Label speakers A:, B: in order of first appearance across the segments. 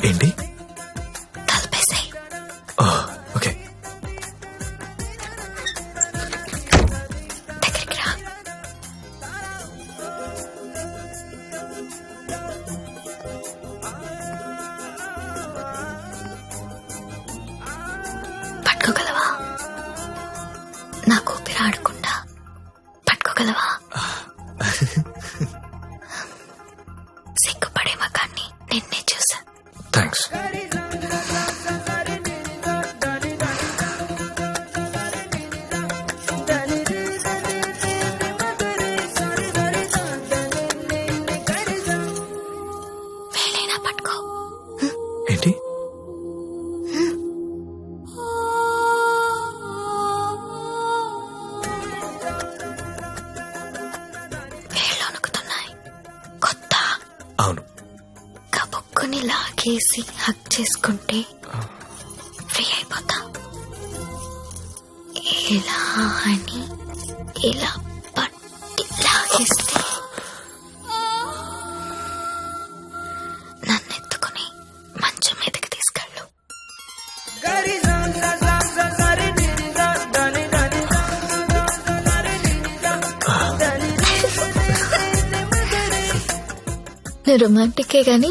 A: ఏంటి?
B: కబుక్కుని హక్ చేసుకుంటే ఫ్రీ అయిపోతా. ఇలా అని ఇలా పట్టి లాగేస్తే నన్ను ఎత్తుకుని మంచం మీదకి తీసుకెళ్ళు. నువ్వు రొమాంటికే గాని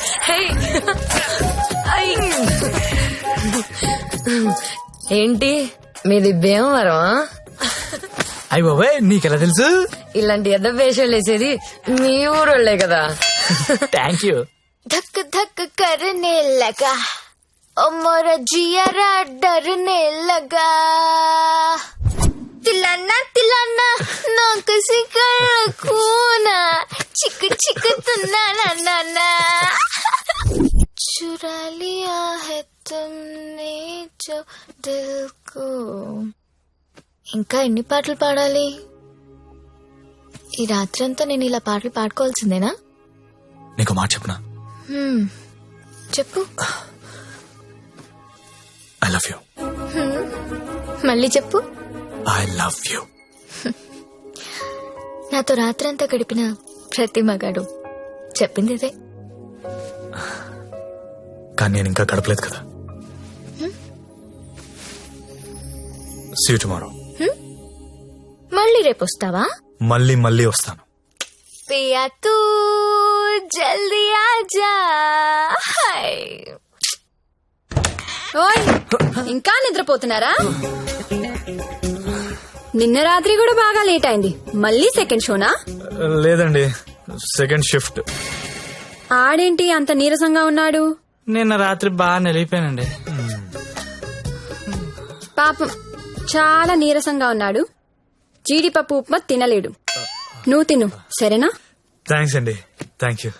C: ఏంటి? మీది భీమవరం
A: అయ్య బాబాయ్ నీకెలా తెలుసు?
C: ఇలాంటి ఎడ్డ వేషాలు వేసేది మీ ఊరోళ్ళే కదా.
A: థ్యాంక్ యూ
B: ధక్ ధక్ కరనే లగా ఓ మోర జియరా డరనే లగా. తిలన్నా తిలన్నా నాకు సిగ్గ కూన చిక్కు చిక్కుతున్నా నాన్న चुरा लिया है तुमने जो दिल को ఇంకా ఎన్ని పాటలు పాడాలి ఈ రాత్రంతా నేను ఇలా పాటలు పాడుకోవాల్సిందేనా
A: నీకు మాట చెప్పనా
B: హ్మ్. చెప్పు
A: ఐ లవ్ యూ
B: మళ్ళీ చెప్పు
A: ఐ లవ్ యూ
B: నాతో రాత్రంతా గడిపిన ప్రతి మగాడు చెప్పింది ఇదే
A: కానీ నేను ఇంకా గడపలేదు కదా. సీ టుమారో
B: మళ్ళీ రేపు వస్తావా?
A: మళ్ళీ మళ్ళీ వస్తాను.
B: పియా తూ జల్దీ ఆజా. హై.
C: ఓయ్ ఇంకా నిద్రపోతున్నారా? నిన్న రాత్రి కూడా బాగా లేట్ అయింది. మళ్ళీ సెకండ్ షోనా?
A: లేదండి సెకండ్ షిఫ్ట్.
C: ఆడేంటి అంత నీరసంగా ఉన్నాడు?
D: నిన్న రాత్రి బాగా నిలిగిపోయానండి.
C: పాపం చాలా నీరసంగా ఉన్నాడు. జీడిపప్పు ఉప్మా తినలేడు. నువ్వు తిను సరేనా?
A: థ్యాంక్స్ అండి. Thank you.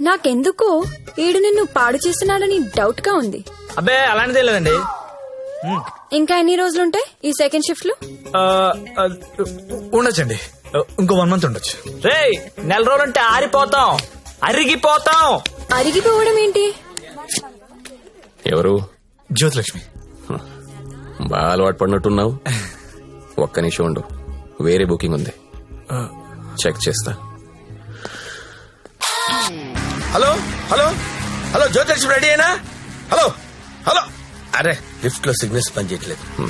C: నాకెందుకో ఈడు నిన్ను పాడు చేస్తున్నాడని డౌట్గా ఉంది.
D: అబ్బే అలాంటిదే లేదండి.
C: ఇంకా ఎన్ని రోజులుంటాయి ఈ సెకండ్ షిఫ్ట్లో
A: ఉండొచ్చండి. ఇంకో వన్ మంత్ ఉండొచ్చు.
D: రేయ్ నెల రోజులంటే ఆరిపోతాం. అరిగిపోతాం.
C: అరిగిపోవడం ఏంటి?
E: ఎవరు?
A: జ్యోతిలక్ష్మి.
E: బాగా అలవాటు పడినట్టున్నావు. ఒక్క నిమిషం ఉండు. వేరే బుకింగ్ ఉంది. చెక్ చేస్తా.
F: Hello hello hello Jyothilakshmi ready అయినా? Hello hello. అరే లిఫ్ట్లో సిగ్నల్స్ పనిచేయట్లేదు.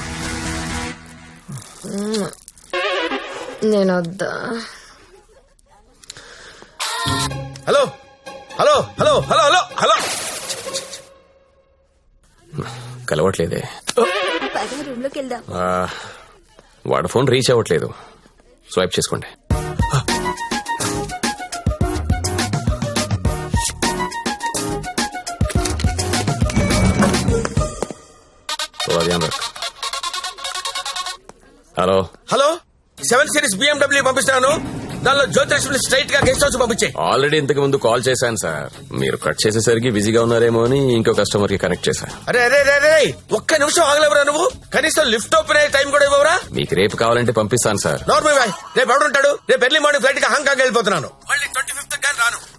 C: నేను వద్దా?
F: Hello? Hello? Hello? Hello? Hello? Hello?
E: కలవట్లేదే.
B: రూమ్లోకి వెళ్దాం.
E: ఆ, వాడి ఫోన్ రీచ్ అవ్వట్లేదు. స్వైప్ చేసుకోండి.
F: సెవెన్ సిరీస్ బిఎండబ్ల్యూ పంపిస్తాను. దానిలో జ్యోతిలక్ష్మి స్ట్రైట్గా గెస్ట్ హౌస్ పంపించే.
E: ఆల్రెడీ ఇంతకు ముందు కాల్ చేశాను సార్ మీరు కట్ చేసేసరికి బిజీగా ఉన్నారేమో అని ఇంకో కస్టమర్కి కనెక్ట్ చేశా.
F: అరే అరే అరే అరే ఒక్క నిమిషం ఆగలేవురా నువ్వు? కనీసం లిఫ్ట్ ఓపెన్ అయ్యే టైం కూడా ఇవ్వరా
E: మీకు రేపు కావాలంటే పంపిస్తాను సార్
F: నార్మల్ బాయ్ రేపు ఎవడుంటాడు? రేపు ఎర్లీ మార్నింగ్ ఫ్లైట్కి హాంకాంగ్ వెళ్ళిపోతున్నాను. మళ్ళీ ట్వంటీ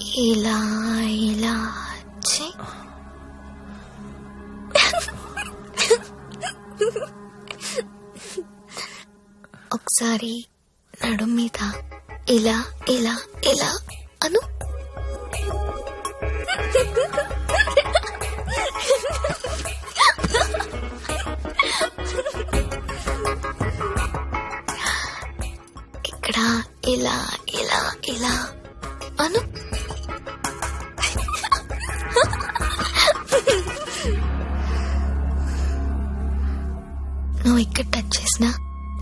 B: ఇలా ఇలా ఒకసారి నడుం మీద ఇలా ఇలా ఇలా అను. ఇక్కడ ఇలా ఇలా ఇలా అను.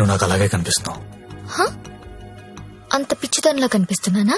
A: నువ్వు నాకు అలాగే కనిపిస్తున్నావు.
B: అంత పిచ్చిదానిలా కనిపిస్తున్నానా?